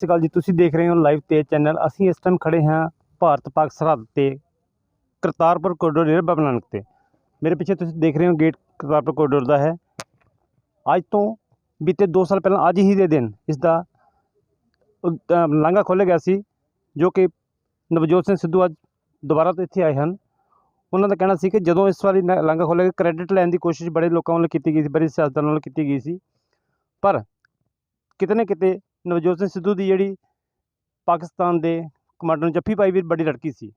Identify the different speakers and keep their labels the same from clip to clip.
Speaker 1: ਸਤਿ ਸ਼੍ਰੀ ਅਕਾਲ ਜੀ, ਤੁਸੀਂ ਦੇਖ ਰਹੇ ਹੋ ਲਾਈਵ 'ਤੇ ਚੈਨਲ ਅਸੀਂ ਇਸ ਟਾਈਮ ਖੜੇ ਹਾਂ ਭਾਰਤ ਪਾਕ ਸਰਹੱਦ ਤੇ, ਕਰਤਾਰਪੁਰ ਕੋਰੀਡੋਰ ਰੇਲ ਬਾਬਾ ਨਾਨਕ ਤੇ। ਮੇਰੇ ਪਿੱਛੇ ਤੁਸੀਂ ਦੇਖ ਰਹੇ ਹੋ ਗੇਟ ਕਰਤਾਰਪੁਰ ਕੋਰੀਡੋਰ ਦਾ ਹੈ। ਅੱਜ ਤੋਂ ਬੀਤੇ 2 ਸਾਲ ਪਹਿਲਾਂ, ਅੱਜ ਹੀ ਦੇ ਦਿਨ ਇਸ ਦਾ ਲਾਂਘਾ ਖੋਲ੍ਹਿਆ ਗਿਆ ਸੀ, ਜੋ ਕਿ ਨਵਜੋਤ ਸਿੰਘ ਸਿੱਧੂ ਅੱਜ ਦੁਬਾਰਾ ਤੋਂ ਇੱਥੇ ਆਏ ਹਨ। ਉਹਨਾਂ ਦਾ ਕਹਿਣਾ ਸੀ ਕਿ ਜਦੋਂ ਇਸ ਵਾਰੀ ਨ- ਲਾਂਘਾ ਖੋਲ੍ਹਿਆ ਗਿਆ ਕ੍ਰੈਡਿਟ ਲੈਣ ਦੀ ਕੋਸ਼ਿਸ਼ ਬੜੇ ਲੋਕਾਂ ਵੱਲੋਂ ਕੀਤੀ ਗਈ ਸੀ, ਬੜੀ ਸਿਆਸਤਦਾਨਾਂ ਵੱਲੋਂ ਕੀਤੀ ਗਈ ਸੀ। ਪਰ ਕਿਤੇ ਨਾ ਕਿਤੇ ਨਵਜੋਤ ਸਿੰਘ ਸਿੱਧੂ ਦੀ ਜਿਹੜੀ ਪਾਕਿਸਤਾਨ ਦੇ ਕਮਾਂਡਰ ਨੂੰ ਜੱਫੀ ਪਾਈ ਵੀ ਬੜੀ ਲੜਕੀ ਸੀ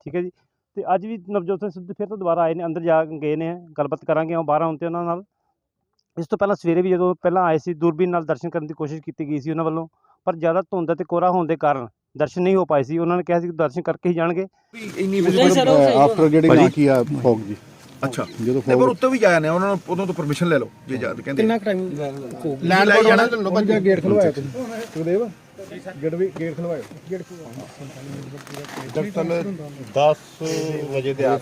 Speaker 1: ਠੀਕ ਹੈ ਜੀ? ਤੇ ਅੱਜ ਵੀ ਨਵਜੋਤ ਸਿੰਘ ਸਿੱਧੂ ਫਿਰ ਤੋਂ ਦੁਬਾਰਾ ਆਏ ਨੇ ਅੰਦਰ ਜਾ ਕੇ ਗਏ ਨੇ ਗੱਲਬਾਤ ਕਰਾਂਗੇ ਉਹ ਬਾਹਰ ਆਉਣ ਤੇ ਉਹਨਾਂ ਨਾਲ। ਇਸ ਤੋਂ ਪਹਿਲਾਂ ਸਵੇਰੇ ਵੀ ਜਦੋਂ ਪਹਿਲਾਂ ਆਏ ਸੀ ਦੂਰਬੀਨ ਨਾਲ ਦਰਸ਼ਨ ਕਰਨ ਦੀ ਕੋਸ਼ਿਸ਼ ਕੀਤੀ ਗਈ ਸੀ ਉਹਨਾਂ ਵੱਲੋਂ ਪਰ ਜ਼ਿਆਦਾ ਧੁੰਦ ਤੇ ਕੋਰਾ ਹੋਣ ਦੇ ਕਾਰਨ ਦਰਸ਼ਨ ਨਹੀਂ ਹੋ ਪਾਏ ਸੀ। ਉਹਨਾਂ ਨੇ ਕਿਹਾ ਸੀ ਕਿ ਦਰਸ਼ਨ ਕਰਕੇ ਹੀ ਜਾਣਗੇ।
Speaker 2: ਇੰਨੀ ਆਫਟਰ ਜਿਹੜੀ। ਨਾ ਕੀ ਆ ਫੌਗ ਜੀ।
Speaker 3: ਅੱਛਾ
Speaker 2: ਜਦੋਂ
Speaker 3: ਤੇ ਪਰ
Speaker 2: ਫੌਗ
Speaker 3: ਉੱਤੇ ਵੀ ਜਾਇਆ ਨੇ ਉਹਨਾਂ ਨੂੰ ਉਦੋਂ ਤੋਂ ਪਰਮਿਸ਼ਨ ਲੈ ਲਓ ਜੇ ਜਦ ਕਹਿੰਦੇ
Speaker 4: ਕਿੰਨਾ ਟਾਈਮ
Speaker 3: ਲੈਂਡ ਲੈ ਜਾਣਾ
Speaker 2: ਬੰਜਾ ਗੇਟ ਖਲਵਾਇਆ ਤੁਸੀਂ? ਸੁਖਦੇਵ ਗੇਟ ਵੀ ਗੇਟ ਖਲਵਾਇਆ ਗੇਟ ਦਰਅਸਲ 10 ਵਜੇ ਦੇ ਆਸ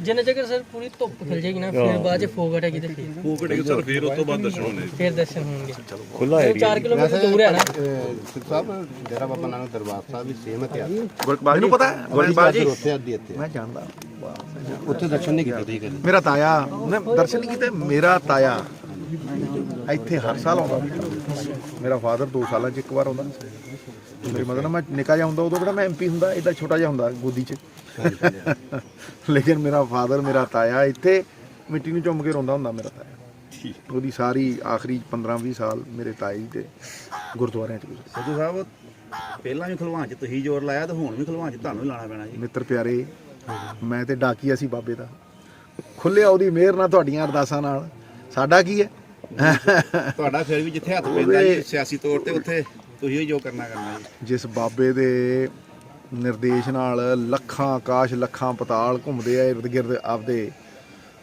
Speaker 4: ਜਿੰਨੇ ਜੇਕਰ ਸਰ ਪੂਰੀ ਧੁੱਪ ਖਿਲ ਜਾਏਗੀ ਨਾ ਫਿਰ ਬਾਅਦ ਚ ਫੋਗ ਹਟੇਗੀ ਤੇ ਫਿਰ।
Speaker 5: ਫੋਕਟ ਸਰ ਫਿਰ ਉਸ ਤੋਂ ਬਾਅਦ ਦਰਸ਼ਨ ਹੋਣੇ
Speaker 4: ਫਿਰ ਦਰਸ਼ਨ ਹੋਣਗੇ।
Speaker 2: ਖੁੱਲਾ
Speaker 4: 4 ਕਿਲੋਮੀਟਰ ਦੂਰ ਹੈ ਨਾ।
Speaker 6: ਸਿੱਖ ਸਾਹਿਬ ਡੇਰਾ ਬਾਬਾ ਨਾਨਕ ਦਰਬਾਰ ਸਾਹਿਬ ਵੀ ਸੇਮ ਇਤਿਹਾਸ
Speaker 3: ਮੈਨੂੰ ਪਤਾ ਹੈ? ਗੁਰਬਾਜ ਜੀ
Speaker 6: ਉੱਥੇ ਅੱਧੀ ਇੱਥੇ।
Speaker 3: ਮੈਂ ਜਾਣਦਾ।
Speaker 6: ਉੱਥੇ ਦਰਸ਼ਨ ਨਹੀਂ ਕੀਤੇ ਤੁਸੀਂ ਕਦੇ
Speaker 3: ਮੇਰਾ ਤਾਇਆ ਉਹਨੇ ਦਰਸ਼ਨ ਨਹੀਂ ਕੀਤੇ ਮੇਰਾ ਤਾਇਆ ਇੱਥੇ ਹਰ ਸਾਲ ਆਉਂਦਾ। ਮੇਰਾ ਫਾਦਰ 2 ਸਾਲਾਂ 'ਚ ਇੱਕ ਵਾਰ ਆਉਂਦਾ। ਮੇਰੀ ਮਦਰ ਮੈਂ ਨਿੱਕਾ ਜਿਹਾ ਹੁੰਦਾ ਉਦੋਂ ਕਿਹੜਾ ਮੈਂ ਐਮਪੀ ਹੁੰਦਾ ਇਦਾਂ ਛੋਟਾ ਜਿਹਾ ਹੁੰਦਾ ਗੋਦੀ 'ਚ। ਲੇਕਿਨ ਮੇਰਾ ਫਾਦਰ ਮੇਰਾ ਤਾਇਆ ਇੱਥੇ ਮਿੱਟੀ ਨੂੰ ਚੁੰਮ ਕੇ ਰੋਂਦਾ ਹੁੰਦਾ ਮੇਰਾ ਤਾਇਆ। ਉਹਦੀ ਸਾਰੀ ਆਖਰੀ 15-20 ਸਾਲ ਮੇਰੇ ਤਾਏ ਜੀ ਦੇ ਗੁਰਦੁਆਰਿਆਂ 'ਚ ਗੁਜ਼ਰੇ।
Speaker 5: ਸਿੱਧੂ ਸਾਹਿਬ ਪਹਿਲਾਂ ਵੀ ਖਲਵਾਨ ਚ ਤੁਸੀਂ ਜ਼ੋਰ ਲਾਇਆ ਤੇ ਹੁਣ ਵੀ ਖਲਵਾਨ ਚ ਤੁਹਾਨੂੰ ਹੀ ਲਾਣਾ ਪੈਣਾ ਜੀ।
Speaker 3: ਮਿੱਤਰ ਪਿਆਰੇ ਮੈਂ ਤੇ ਡਾਕੀਆ ਸੀ ਬਾਬੇ ਦਾ। ਖੁੱਲਿਆ ਉਹਦੀ ਮਿਹਰ ਨਾਲ ਤੁਹਾਡੀਆਂ ਅਰਦਾਸਾਂ ਨਾਲ। ਸਾਡਾ ਕੀ ਹੈ?
Speaker 5: ਤੁਹਾਡਾ ਫਿਰ ਵੀ ਜਿੱਥੇ ਹੱਥ ਪੈਂਦਾ ਜੀ ਸਿਆਸੀ ਤੌਰ ਤੇ ਉੱਥੇ ਤੁਸੀਂ ਹੀ ਜੋ ਕਰਨਾ ਕਰਨਾ ਜੀ।
Speaker 3: ਜਿਸ ਬਾਬੇ ਦੇ ਨਿਰਦੇਸ਼ ਨਾਲ ਲੱਖਾਂ ਆਕਾਸ਼ ਲੱਖਾਂ ਪਤਾਲ ਘੁੰਮਦੇ ਆ ਇਰਦ ਗਿਰਦ ਆਪਦੇ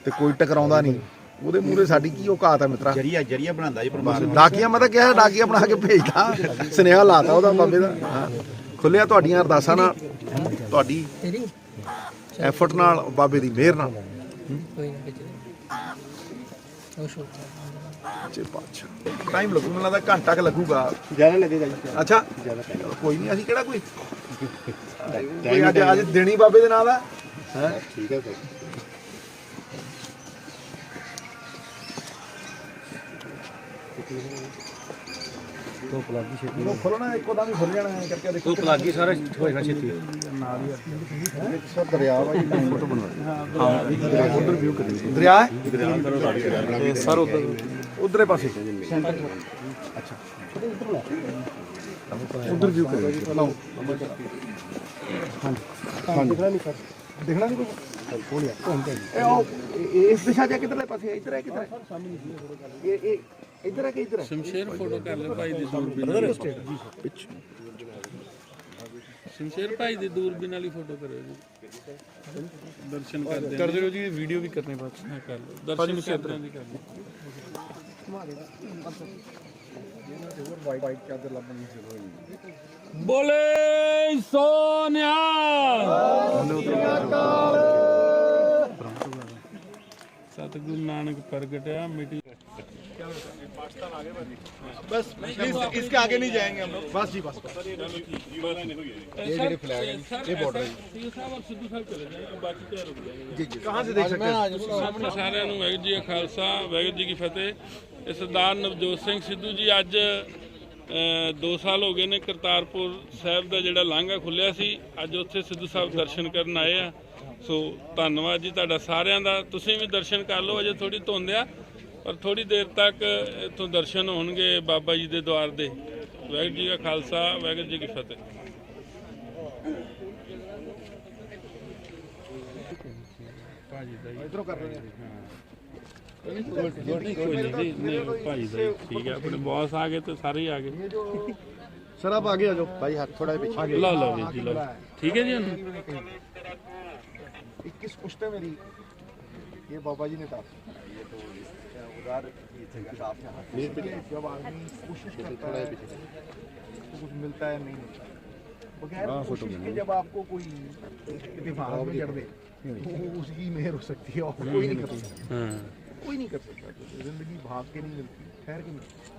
Speaker 3: ਤੇ ਕੋਈ ਟਕਰਾਉਂਦਾ ਨਹੀਂ। ਉਹਦੇ ਮੂਹਰੇ ਸਾਡੀ ਕੀ ਔਕਾਤ ਹੈ ਮਿੱਤਰਾ?
Speaker 5: ਜਰੀਆ ਜਰੀਆ ਬਣਾਉਂਦਾ ਜੀ ਪਰਮਾਤਮਾ
Speaker 3: ਡਾਕੀਆ ਮੈਂ ਤਾਂ ਕਿਹਾ ਡਾਕੀਆ ਬਣਾ ਕੇ ਭੇਜਦਾ। ਸੁਨੇਹਾ ਲਾਤਾ ਉਹਦਾ ਬਾਬੇ ਦਾ। ਖੁੱਲਿਆ ਤੁਹਾਡੀਆਂ ਅਰਦਾਸਾਂ ਨਾਲ। ਤੁਹਾਡੀ
Speaker 4: ਤੇਰੀ
Speaker 3: ਐਫਰਟ ਨਾਲ ਬਾਬੇ ਦੀ ਮਿਹਰ ਨਾਲ।
Speaker 4: ਕੋਈ ਨਾ ਕਿਤੇ। ਉਹ ਸ਼ੋ
Speaker 3: ਸੱਚੇ ਪਾਤਸ਼ਾਹ। ਟਾਈਮ ਲੱਗੂ ਮੈਨੂੰ ਲੱਗਦਾ ਘੰਟਾ ਕ ਲੱਗੂਗਾ।
Speaker 6: ਜ਼ਿਆਦਾ ਲੱਗੇਗਾ ਜੀ।
Speaker 3: ਅੱਛਾ ਕੋਈ ਨਹੀਂ ਅਸੀਂ ਕਿਹੜਾ ਕੋਈ ਕੋਈ ਅੱਜ ਅੱਜ ਦੇਣੀ ਬਾਬੇ ਦੇ ਨਾਲ ਆ। ਹੈ
Speaker 6: ਠੀਕ ਹੈ ਸਰ
Speaker 3: ਉਹ ਖੋਲਣਾ ਇੱਕੋ ਦਮ ਹੀ ਖੁੱਲ ਜਾਣਾ ਐਂ ਕਰਕੇ ਦੇਖੋ।
Speaker 1: ਧੁੱਪ ਲੱਗ ਗਈ ਸਾਰਾ ਹੋਏਗਾ ਛੇਤੀ।
Speaker 2: ਸਰ ਦਰਿਆ ਵਾ ਜੀ ਫੋਟੋ ਬਣਵਾ
Speaker 3: ਉਧਰ ਵਿਊ ਕਰੀ ਦਰਿਆ ਹੈ? ਸਰ ਉਧਰ ਉਧਰੇ ਪਾਸੇ। ਅੱਛਾ। ਉਧਰ ਵਿਊ ਕਰੀ ਲਾਓ। ਹਾਂਜੀ। ਦਿਖਣਾ ਨਹੀਂ ਸਰ। ਦਿਖਣਾ ਨਹੀਂ ਕੋਈ? ਇਹ ਉਹ ਇਹ- ਇਸ ਦਿਸ਼ਾ ਜਾ ਕਿਧਰਲੇ ਪਾਸੇ ਹੈ? ਇੱਧਰ ਹੈ ਕਿਧਰ ਹੈ। ਇਹ ਇਹ ਇੱਧਰ ਹੈ ਕਿ ਇੱਧਰ ਹੈ
Speaker 7: ਸ਼ਮਸ਼ੇਰ ਫੋਟੋ ਕਰ ਲੈ ਭਾਈ ਦੀ ਦੂਰਬੀਨ ਵਾਲੀ। ਸ਼ਮਸ਼ੇਰ ਭਾਈ ਦੀ ਦੂਰਬੀਨ ਵਾਲੀ ਫੋਟੋ ਕਰਿਓ ਜੀ। ਦਰਸ਼ਨ ਕਰਦੇ ਕਰ ਦਿਓ ਜੀ ਵੀਡੀਓ ਵੀ ਕਰਨੇ ਬਾਅਦ ਹਾਂ ਕਰ ਲਓ। ਦਰਸ਼ਨ ਕਰਦੇ ਦੀ ਕਰ ਲਓ। ਬੋਲੇ ਸੋਨਿਆ। ਸਤਿਗੁਰੂ ਨਾਨਕ ਪ੍ਰਗਟਿਆ ਮਿਟੀ
Speaker 3: इसके आगे नहीं जाएंगे हम लोग बस जी बस
Speaker 7: ਇਹ ਜਿਹੜੇ ਫਲੈਗ ਇਹ ਬਾਰਡਰ ਹੈ ਸਾਹਿਬ ਔਰ ਸਿੱਧੂ ਸਾਹਿਬ ਚਲੇ ਜਾਣਗੇ ਬਾਕੀ ਤੇ ਰੁਕ ਜਾਏਗਾ
Speaker 3: जी कहाँ से देख सकते हैं
Speaker 7: ਸਾਹਮਣੇ ਸਾਰਿਆਂ ਨੂੰ ਵਾਹਿਗੁਰੂ ਜੀ ਕਾ ਖਾਲਸਾ ਵਾਹਿਗੁਰੂ ਜੀ ਕੀ ਫਤਿਹ ਇਹ ਸਰਦਾਰ ਨਵਜੋਤ ਸਿੰਘ ਸਿੱਧੂ ਜੀ ਅੱਜ 2 ਸਾਲ ਹੋ ਗਏ ਨੇ ਕਰਤਾਰਪੁਰ ਸਾਹਿਬ ਦਾ ਜਿਹੜਾ ਲਾਂਘਾ ਖੁੱਲਿਆ ਸੀ ਅੱਜ ਉੱਥੇ ਸਿੱਧੂ ਸਾਹਿਬ ਦਰਸ਼ਨ ਕਰਨ ਆਏ ਆ ਸੋ ਧੰਨਵਾਦ ਜੀ ਤੁਹਾਡਾ ਸਾਰਿਆਂ ਦਾ ਤੁਸੀਂ ਵੀ ਦਰਸ਼ਨ ਕਰ ਲਓ ਅਜੇ ਥੋੜੀ ਧੁੰਦ ਆ ਔਰ ਥੋੜੀ ਦੇਰ ਤੱਕ ਇਥੋਂ ਦਰਸ਼ਨ ਹੋਣਗੇ ਬਾਬਾ ਜੀ ਦੇ ਦਵਾਰ ਦੇ। ਵਾਹਿਗੁਰੂ ਜੀ ਦਾ ਖਾਲਸਾ ਵਾਹਿਗੁਰੂ ਜੀ ਕੀ ਫਤਿਹ। ਇਧਰੋਂ ਕਰ ਮੇਰੀ ਇਹ ਬਾਬਾ ਜੀ
Speaker 3: ਨੇ ਤਾਂ। ने कहा जब आदमी कोशिश करता है तो कुछ मिलता है नहीं मिलता बगैर कोशिश के जब आपको कोई दिमाग में दे तो उसकी मेहर हो सकती है और कोई नहीं कर सकता। कोई नहीं कर सकता। ज़िंदगी भाग के नहीं मिलती ठहर के मिलती।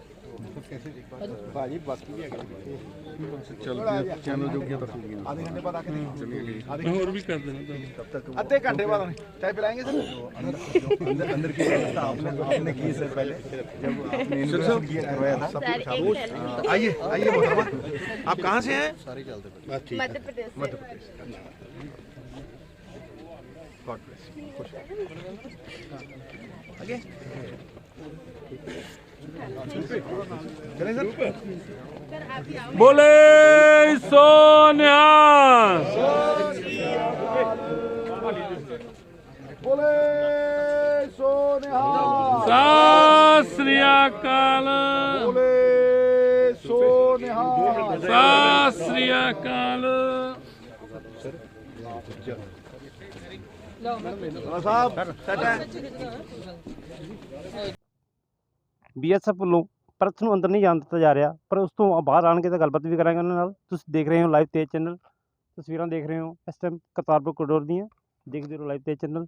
Speaker 6: ਭਾਜੀ ਬਾਕੀ ਵੀ ਹੈਗੇ
Speaker 2: ਚੈਨਲ ਜੋਗੀਆਂ ਤੱਕ
Speaker 3: आधे घंटे बाद आके देखो
Speaker 7: ਮੈਂ ਹੋਰ ਵੀ ਕਰ ਦੇਣਾ ਤੁਹਾਨੂੰ
Speaker 3: आधे घंटे बाद आने चाय पिलाएंगे सर
Speaker 2: अंदर अंदर की व्यवस्था आपने आपने की सर पहले जब आपने इनोग्रेशन किया करवाया था सब कुछ आपने
Speaker 3: आइए आइए मोहम्मद आप कहाँ से हैं
Speaker 6: ਬਸ ਠੀਕ
Speaker 8: मध्य प्रदेश से।
Speaker 3: Madhya Pradesh God
Speaker 7: bless. Again.
Speaker 3: बोले
Speaker 7: सोनिया
Speaker 3: बोले सोनिया
Speaker 7: सासरिया काल बोले
Speaker 3: सोनिया सासरिया काल
Speaker 1: ਬੀਐਸਐਫ ਵੱਲੋਂ ਪਰਥ ਨੂੰ ਅੰਦਰ ਨਹੀਂ ਜਾਣ ਦਿੱਤਾ ਜਾ ਰਿਹਾ, ਪਰ ਉਸ ਤੋਂ ਬਾਹਰ ਆਣ ਕੇ ਤਾਂ ਗੱਲਬਾਤ ਵੀ ਕਰਾਂਗੇ ਉਹਨਾਂ ਨਾਲ। ਤੁਸੀਂ ਦੇਖ ਰਹੇ ਹੋ ਲਾਈਵ ਤੇਜ ਚੈਨਲ ਤਸਵੀਰਾਂ ਦੇਖ ਰਹੇ ਹੋ ਇਸ ਟਾਈਮ ਕਰਤਾਰਪੁਰ ਕੋਰੀਡੋਰ ਦੀਆਂ। ਦੇਖਦੇ ਰਹੋ ਲਾਈਵ ਤੇਜ ਚੈਨਲ